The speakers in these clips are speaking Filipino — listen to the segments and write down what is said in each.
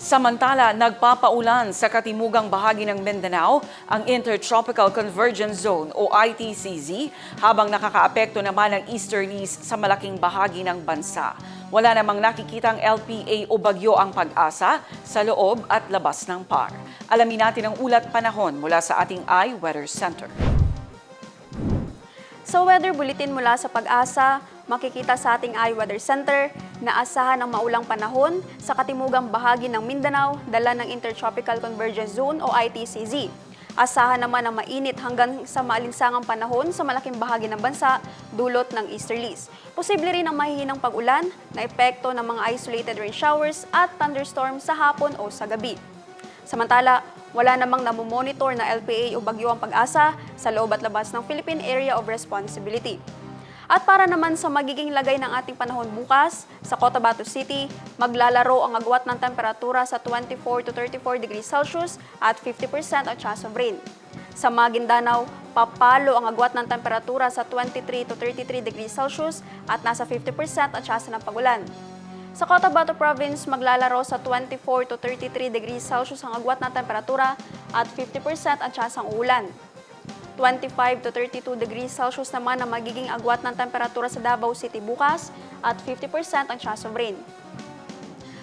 Samantala, nagpapaulan sa katimugang bahagi ng Mindanao ang Intertropical Convergence Zone o ITCZ habang nakakaapekto naman ang easterlies sa malaking bahagi ng bansa. Wala namang nakikitang LPA o bagyo ang pag-asa sa loob at labas ng PAR. Alamin natin ang ulat panahon mula sa ating iWeather Center. Sa weather bulletin mula sa pag-asa, makikita sa ating iWeather Center na asahan ng maulang panahon sa katimugang bahagi ng Mindanao dala ng Intertropical Convergence Zone o ITCZ. Asahan naman ang mainit hanggang sa maalinsangang panahon sa malaking bahagi ng bansa dulot ng easterlies. Posible rin ang mahihinang pag-ulan na epekto ng mga isolated rain showers at thunderstorms sa hapon o sa gabi. Samantala, wala namang namomonitor na LPA o bagyo ang pag-asa sa loob at labas ng Philippine Area of Responsibility. At para naman sa magiging lagay ng ating panahon bukas, sa Cotabato City, maglalaro ang agwat ng temperatura sa 24 to 34 degrees Celsius at 50% ang chance of rain. Sa Maguindanao, papalo ang agwat ng temperatura sa 23 to 33 degrees Celsius at nasa 50% ang chance ng pagulan. Sa Cotabato Province, maglalaro sa 24 to 33 degrees Celsius ang agwat na temperatura at 50% ang tiyasang ulan. 25 to 32 degrees Celsius naman ang magiging agwat ng temperatura sa Davao City bukas at 50% ang chance of rain.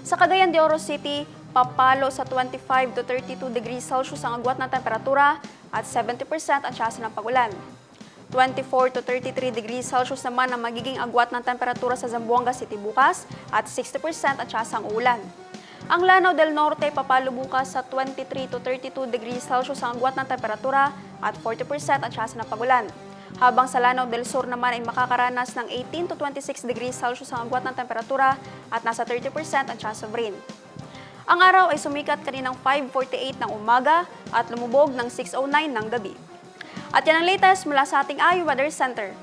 Sa Cagayan de Oro City, papalo sa 25 to 32 degrees Celsius ang agwat ng temperatura at 70% ang chance ng pagulan. 24 to 33 degrees Celsius naman ang magiging agwat ng temperatura sa Zamboanga City bukas at 60% ang tiyasang ulan. Ang Lanao del Norte papalo bukas sa 23 to 32 degrees Celsius ang agwat ng temperatura at 40% ang tiyasa ng pagulan. Habang sa Lanao del Sur naman ay makakaranas ng 18 to 26 degrees Celsius ang agwat ng temperatura at nasa 30% ang chance of rain. Ang araw ay sumikat kaninang 5.48 ng umaga at lumubog ng 6.09 ng gabi. At yan ang latest mula sa ating iWeather Center.